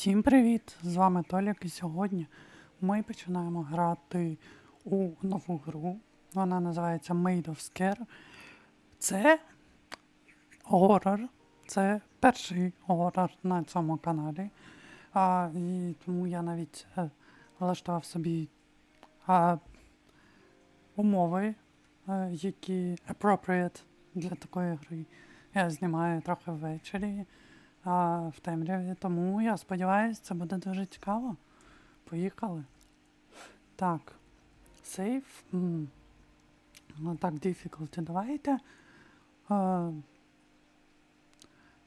Всім привіт! З вами Толік і сьогодні ми починаємо грати у нову гру. Вона називається Made of Scare. Це горор. Це перший горор на цьому каналі. А, і тому я навіть е, влаштував собі а, умови, е, які appropriate для такої гри. Я знімаю трохи ввечері а, в темряві, тому я сподіваюся, це буде дуже цікаво. Поїхали. Так. Сейф. Ну, так, difficulty давайте. А,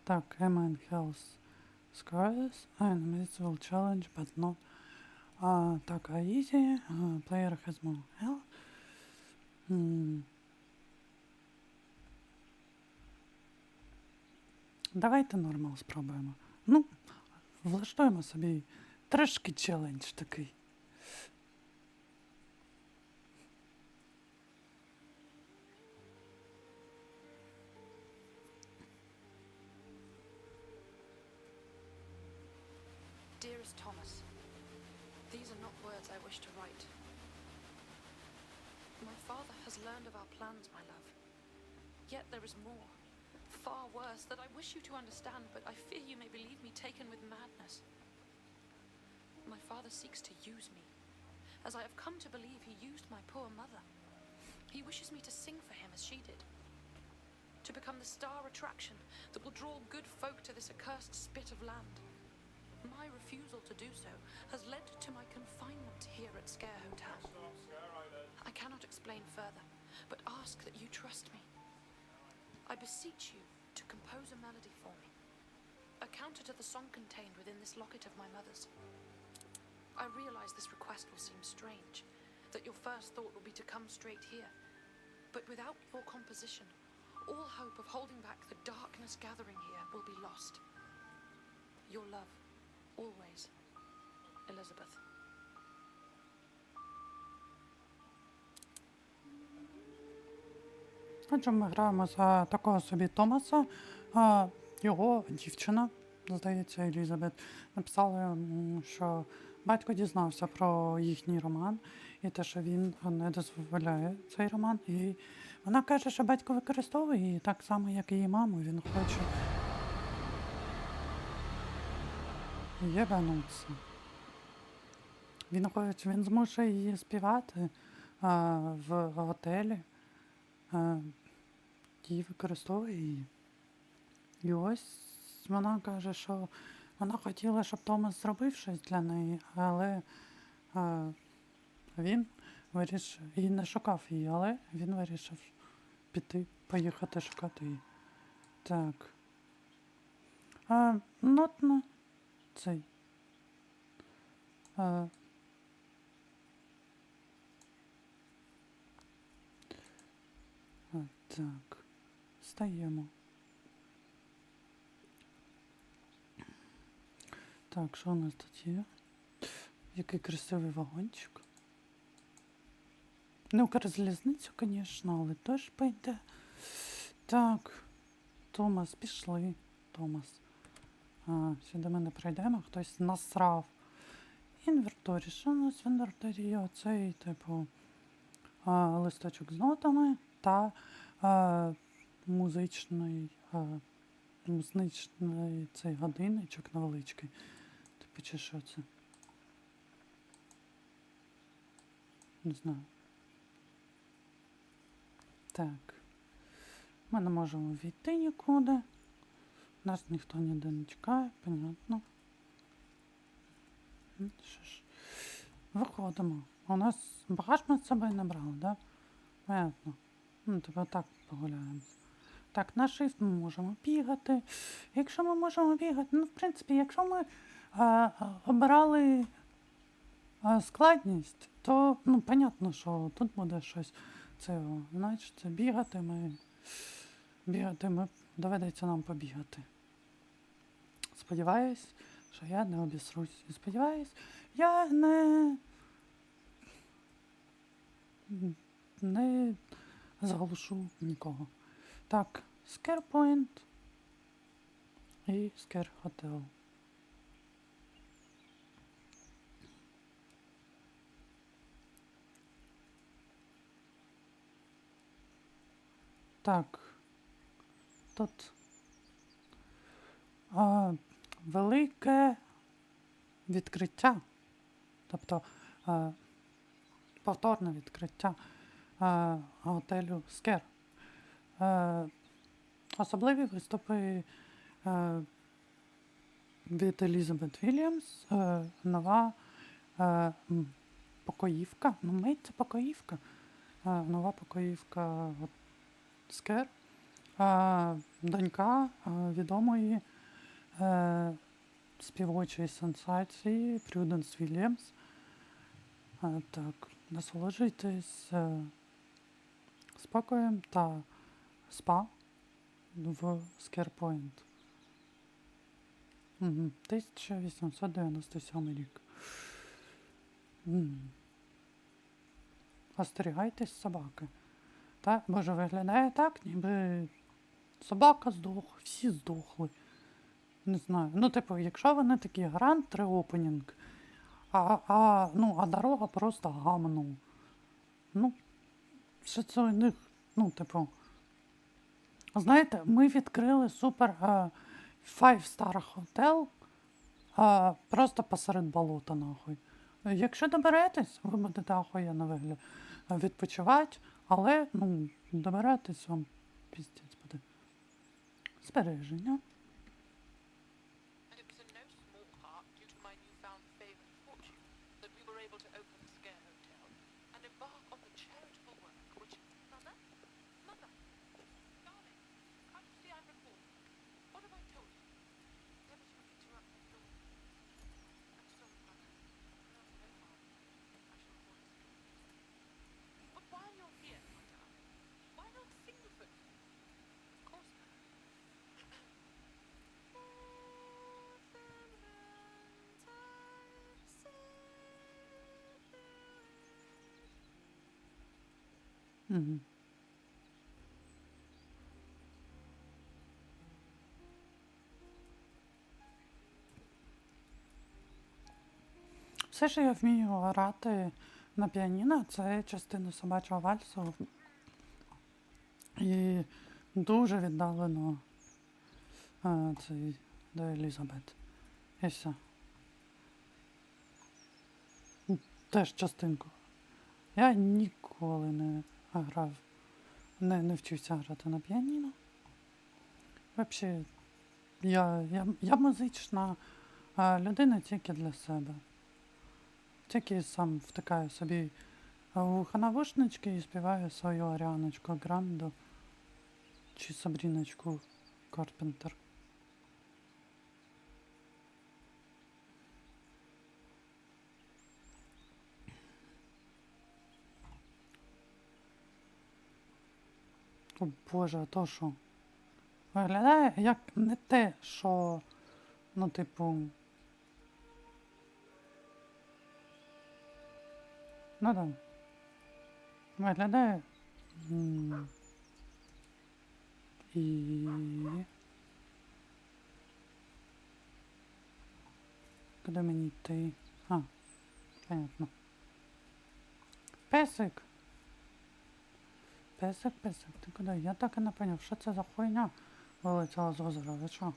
так, Eman Health Scars. Enemies will challenge, but not. А, так, а easy. А, player has more health. Давайте нормал спробуємо. Ну, влаштуємо собі трошки челендж такий. Dearest Thomas, these are not words I wish to write. My father has learned of our plans, my love. Yet there is more, far worse, that I wish you to understand, but I fear you may believe me taken with madness. My father seeks to use me, as I have come to believe he used my poor mother. He wishes me to sing for him as she did. To become the star attraction that will draw good folk to this accursed spit of land. My refusal to do so has led to my confinement here at Scare Hotel. I cannot explain further, but ask that you trust me. I beseech you to compose a melody for me, a counter to the song contained within this locket of my mother's. I realize this request will seem strange, that your first thought will be to come straight here, but without your composition, all hope of holding back the darkness gathering here will be lost. Your love. Always, Elizabeth. Отже, ми граємо за такого собі Томаса. Його дівчина, здається, Елізабет, написала, що батько дізнався про їхній роман і те, що він не дозволяє цей роман. І вона каже, що батько використовує її так само, як і її маму. Він хоче. Єбануться. Він хоче, він змушує її співати а, в готелі. А, і використовує її. І ось вона каже, що вона хотіла, щоб Томас зробив щось для неї, але а, він вирішив і не шукав її, але він вирішив піти, поїхати шукати її. Так. А, нотно цей. А, а, так. Стаємо. Так, що у нас тут є? Який красивий вагончик. Не Укрзалізницю, звісно, але теж пойде. Так. Томас, пішли. Томас. А, сюди ми не пройдемо, хтось насрав. Інвертарі. Що у нас в інвертарі? Оцей, типу, а, листочок з нотами та а, музичний, а, музичний цей годинничок невеличкий. Типу, чи що це? Не знаю. Так. Ми не можемо війти нікуди. Нас ніхто ніде не чекає, понятно. Що ж, виходимо. У нас багаж ми з собою не брали, да? Понятно. Ну, типу так погуляємо. Так, на shift ми можемо бігати. Якщо ми можемо бігати, ну, в принципі, якщо ми а, обирали а, складність, то ну, понятно, що тут буде щось цього. Значить, це бігати ми. Бігати ми доведеться нам побігати. Сподіваюсь, що я не обісрусь. Сподіваюсь, я не. не заглушу нікого. Так, ScarePoint і Scare Hotel. Так, тут а, велике відкриття, тобто а, повторне відкриття а, готелю Скер. Е, особливі виступи е, від Елізабет Вільямс, е, нова покоївка. Ну, мейд це покоївка. Нова покоївка Скер. Донька відомої співочої сенсації Прюденс Вільямс. Так, насолоджуйтесь спокоєм та спа в Скерпойнт. Угу. 1897 рік. Остерігайтесь собаки. Так, боже, виглядає так, ніби собака здохла, всі здохли. Не знаю. Ну, типу, якщо вони такі грант реопенінг, а, а, ну, а дорога просто гамно. Ну, що це у них, ну, типу. Знаєте, ми відкрили супер е, five star хотел е, просто посеред болота, нахуй. Якщо доберетесь, ви будете ахуєнно вигляд е, відпочивати, але ну, доберетесь вам піздець буде. Збереження. Все, що я вмію грати на піаніно, це частина собачого вальсу. І дуже віддалено а, цей до Елізабет. І все. Теж частинку. Я ніколи не грав, не, не вчився грати на піаніно. Взагалі, я, я, я музична людина тільки для себе. Тільки сам втикаю собі в навушнички і співаю свою Аріаночку Гранду чи Сабріночку Карпентер. О Боже, а то що? Виглядає як не те, що, ну, типу. Ну да. Виглядає. І. Куди мені йти? А, понятно. Песик. Песик, песик, ти куди? Я так і не поняв, що це за хуйня вилетіла з озера, ви що?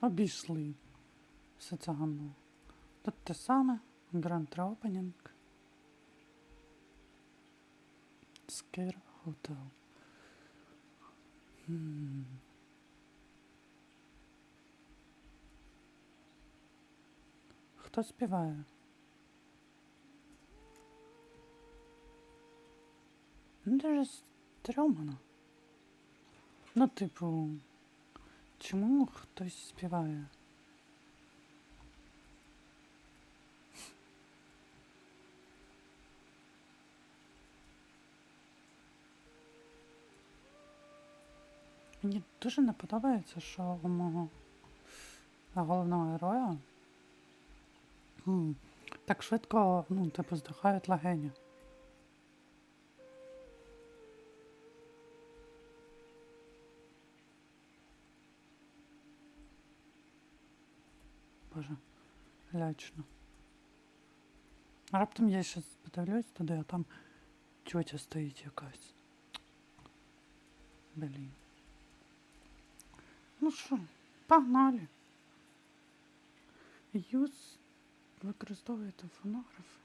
Обійшли все це гамно. Тут те саме, Grand Opening. Скер Hotel. Хм. Хто співає? Ну, дуже стрьомно. Ну, типу, чому хтось співає? Мені дуже не подобається, що у мого головного героя так швидко ну, типу, здихають легені. Боже, лячно. Раптом я ще подивлюсь туди, а там тьотя стоїть якась. Блін. Ну що, погнали. Юз використовуєте фонографи,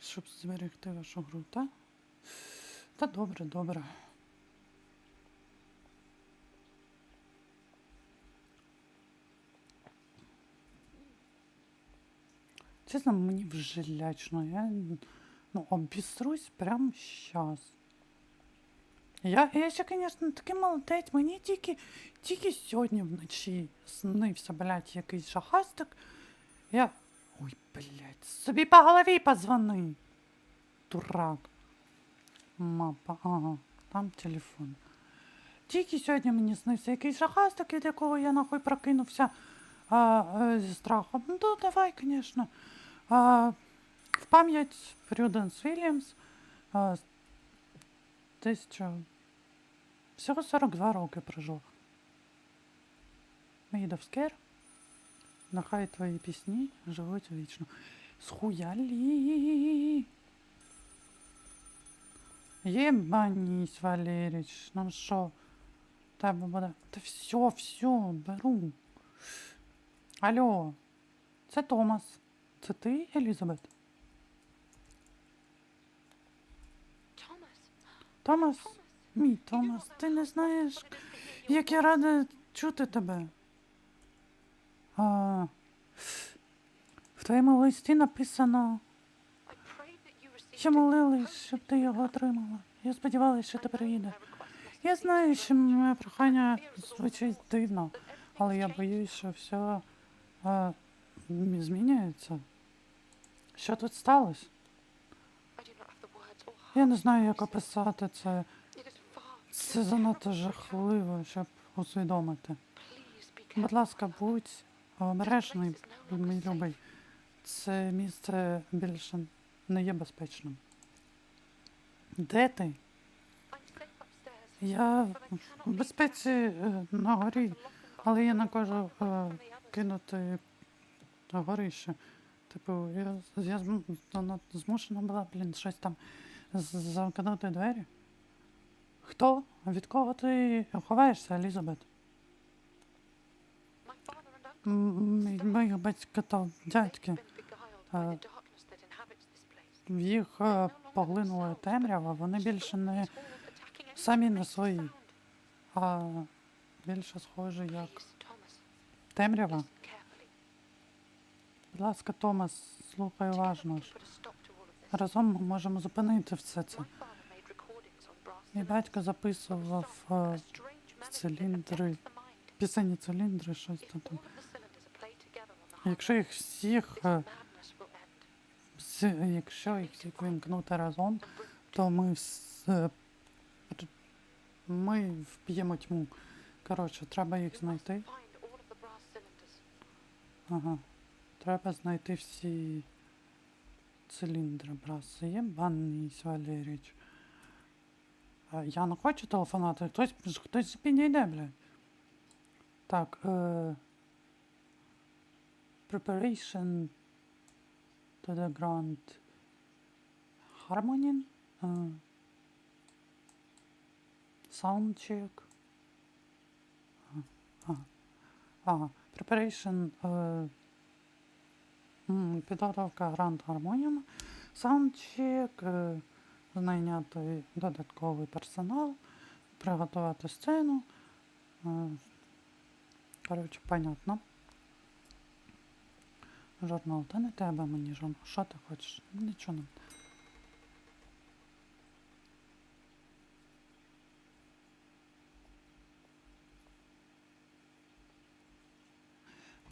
щоб зберегти вашу гру, та? Та добре, добре. Чесно, мені вже лячно. Я ну, обісрусь прямо щас. Я, я ще, звісно, такий молодець, мені тільки, тільки сьогодні вночі снився, блядь, якийсь шахастик. Я. Ой, блядь, собі по голові позвони. Дурак. Мапа, ага, там телефон. Тільки сьогодні мені снився якийсь шахастик, від якого я нахуй прокинувся а, а, зі страхом. Ну, давай, звісно. В пам'ять Прюденс Вільямс. А, тисяча... Всього 42 роки прожив. Мейдовскер. Нехай твої пісні живуть вічно. Схуялі. Єбанісь, Валеріч. Ну що? Тебе буде. Та все, все, беру. Алло, це Томас. Це ти, Елізабет? Thomas, Томас? Мій Томас, ти не знаєш, як я рада чути тебе. А, в твоєму листі написано, що молились, щоб ти його отримала. Я сподівалася, що ти приїде. Я знаю, що моє прохання звучить дивно, але я боюсь, що все а, змінюється. Що тут сталося? Я не знаю, як описати це. Це занадто жахливо, щоб усвідомити. Будь ласка, будь обережний, мій любий. Це місце більше не є безпечним. Де ти? Я в безпеці е, на горі, але я the не кажу е, кинути горище. Типу, я, я змушена була, блін, щось там з- замкнути двері. Хто? Від кого ти ховаєшся, Елізабет? My father and uncle М- мій- Моїх батька та дядьки. Е. Їх е, поглинула темрява, вони більше не самі не свої, а більше схожі як темрява. Будь ласка, Томас, слухай уважно. Разом ми можемо зупинити все це. My father made recordings on brass Мій батько записував е, циліндри, the циліндри, щось там. the Якщо їх всіх, е, якщо їх всіх вимкнути разом, то ми вс- р- ми вб'ємо тьму. Коротше, треба їх знайти. Ага. Треба знайти всі циліндри браси. Єбаний Валеріч. Я не хочу телефонувати. Хтось, хтось підійде, блядь. Так. Е... Preparation to the Grand Harmony. Е... Soundcheck. Ага. Ага. Ага. Preparation. Е... Підготовка Grand Harmonium. Саундчек. Е... Знайняти додатковий персонал. Приготувати сцену. Е... Коротше, понятно. Журнал, та не тебе мені журнал. Що ти хочеш? Нічого не.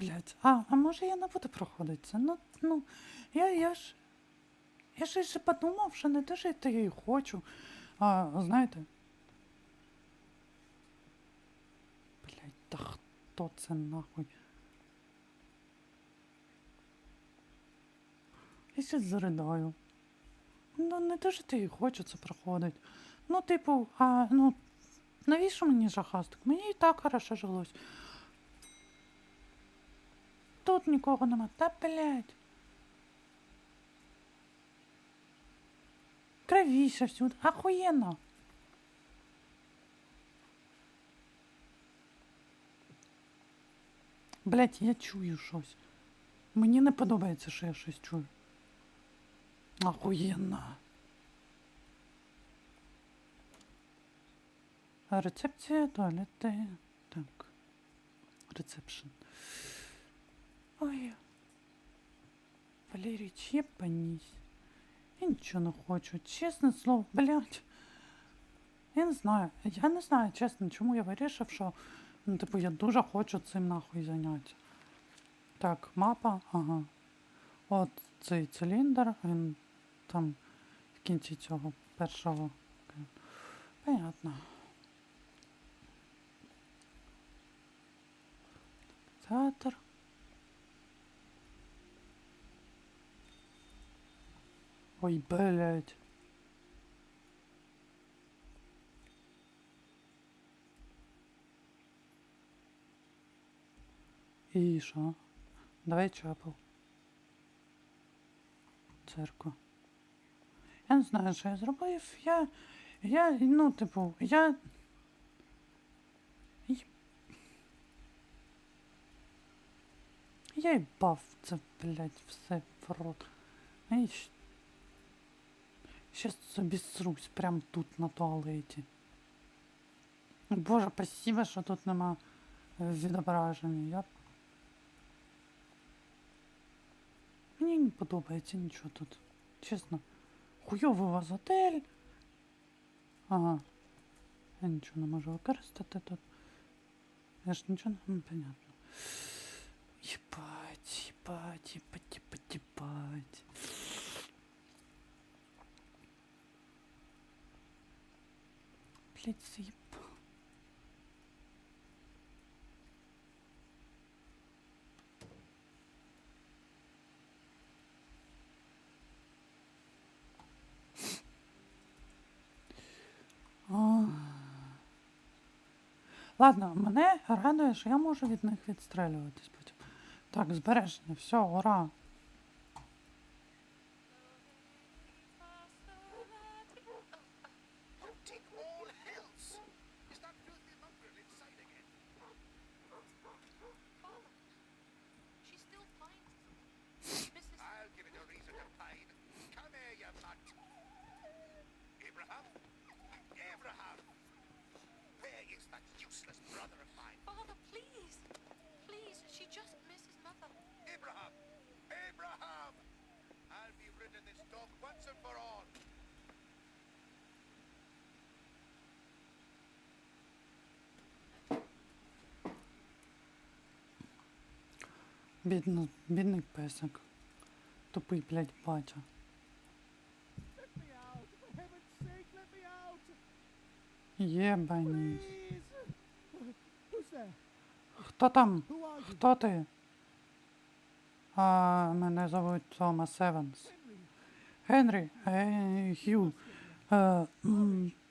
Блять, а, а може я не буду проходити це? Ну, ну, я, я ж. Я ще подумав, що не дуже я і хочу. А, знаєте. Блять, та хто це нахуй? Я ще заридаю. Ну, не дуже ти і хочу це проходить. Ну, типу, а ну, навіщо мені жахастик? Мені і так хорошо жилось. Тут нікого нема. Та блядь. Кровіше всюди. Ахуєнно. Блять, я чую щось. Мені не подобається, що я щось чую. Ахуєнно. Рецепція, туалети. Так. Рецепшн. Ой. Валерій, чепанісь. Я нічого не хочу. Чесне слово, блядь. Я не знаю. Я не знаю, чесно, чому я вирішив, що ну, типу, я дуже хочу цим нахуй зайнятися. Так, мапа, ага. От цей циліндр, він там в кінці цього першого. Понятно. Театр. Ой, блядь. І що? Давай чапел. Церква. Я не знаю, що я зробив. Я. Я, ну, типу, я. Я їбав це, блядь, все в рот. Я щ- Щас собі срусь прям тут на туалеті. Боже, спасибо, що тут нема е, відображення. Я... Мені не подобається нічого тут. Чесно. Хуйовий у вас готель. Ага. Я нічого не можу використати тут. Я ж нічого не... Понятно. Єбать, єбать, єбать, єбать, єбать. Блять, заеб... Ладно, мене радує, що я можу від них відстрелюватись потім. Так, збереження, все, ура. Abraham? Abraham! Where is that useless brother of mine? Father, please. Please, she just misses mother. Abraham! Abraham! I'll be rid of this dog once and for all. Бідно, бідний песик. Тупий, блядь, батя. Єбанісь. Хто там? Хто ти? А, мене звуть Тома Севенс. Генрі, е, Хью. Е,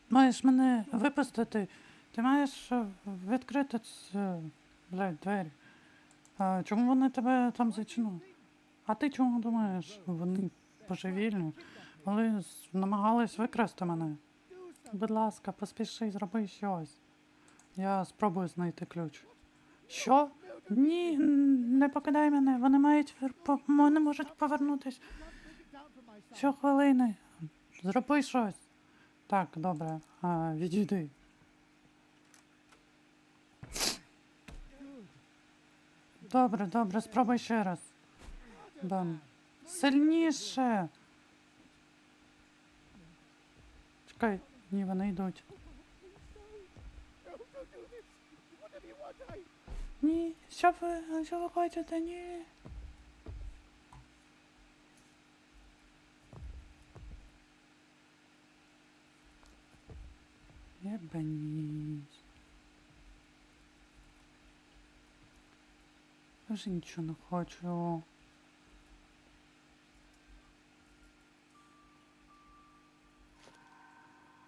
маєш мене випустити? Ти маєш е, відкрити ц, блядь, двері. А, чому вони тебе там зачинили? А ти чому думаєш? Вони божевільні. Вони намагались викрасти мене. Будь ласка, поспіши, зроби щось. Я спробую знайти ключ. Що? Ні, не покидай мене. Вони мають вони можуть повернутись щохвилини. Зроби щось. Так, добре. А, відійди. Добре, добре, спробуй ще раз. Бам. Сильніше. Чекай, ні, вони йдуть. Ні, що ви, що ви хочете? Ні. Єбанісь. Вже нічого не хочу.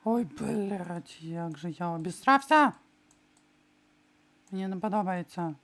Ой, блядь, як же я обістрався! Мені не подобається.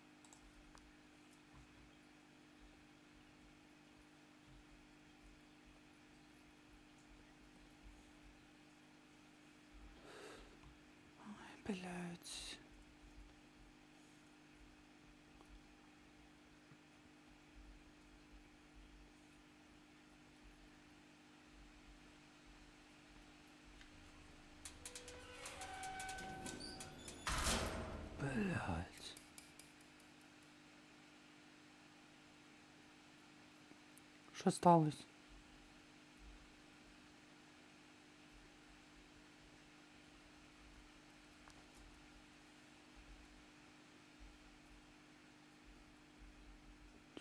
Що сталося?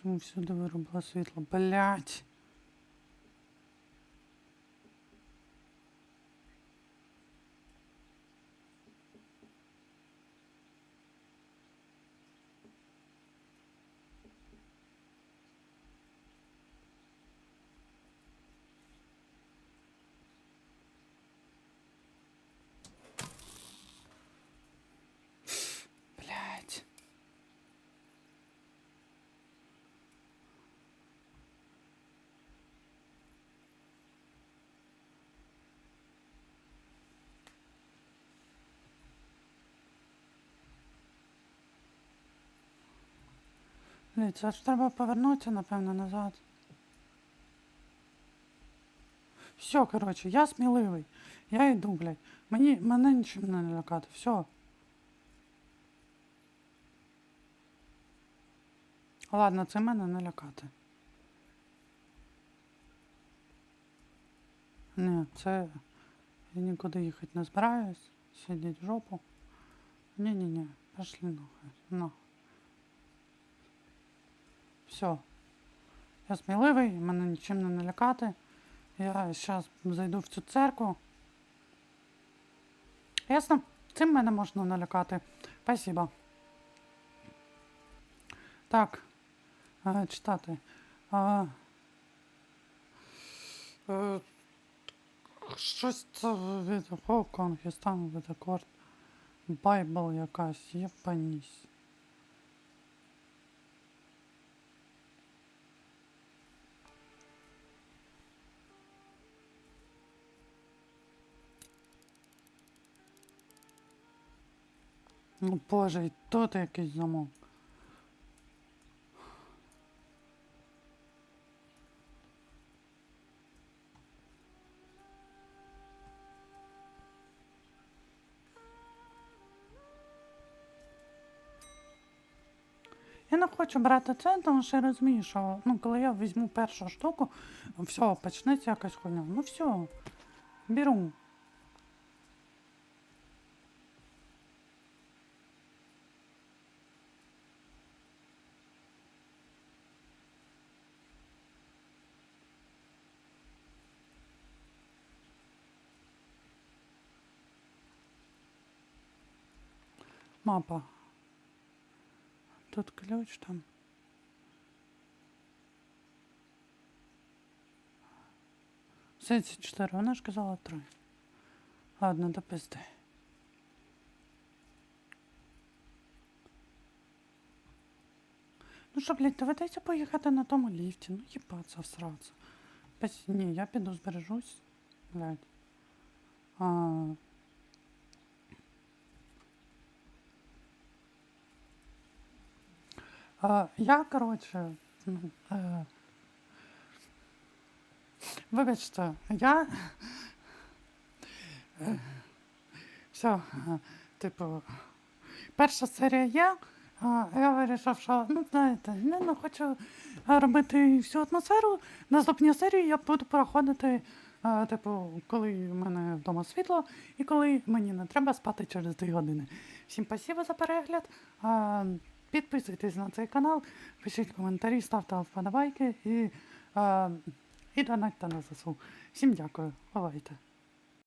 Чому всюди виробила світло? Блять. Блять, це ж треба повернутися, напевно, назад. Все, коротше, я сміливий. Я йду, блядь. Мені, мене нічим не лякати. Все. Ладно, це мене не лякати. Ні, це я нікуди їхати не збираюсь. Сидіть в жопу. Ні-ні-ні, пошли нахуй. На. Все. Я сміливий, мене нічим не налякати. Я зараз зайду в цю церкву. Ясно? Цим мене можна налякати. Спасибо. Так. Е, читати. А, е, щось це від Хоконг. Байбл якась, єпанісь. Ну боже, і тут якийсь замок. Я не хочу брати це, тому що я розумію, що ну, коли я візьму першу штуку, все, почнеться якась хуйня. Ну все, беру. Мапа. Тут ключ там. Сеці 4, вона ж казала 3. Ладно, до пизди. Ну що, блядь, доведеться поїхати на тому ліфті. Ну їбаться всратися. Ні, я піду збережусь. Блядь. А... я, коротше, е, вибачте, я. Е, все, типу, перша серія є. А я вирішив, що ну знаєте, не ну, хочу робити всю атмосферу. Наступні серії я буду проходити, е, типу, коли в мене вдома світло і коли мені не треба спати через 2 години. Всім спасибо за перегляд. Е, Підписуйтесь на цей канал, пишіть коментарі, ставте вподобайки і, е, і донатьте на ЗСУ. Всім дякую. Бувайте.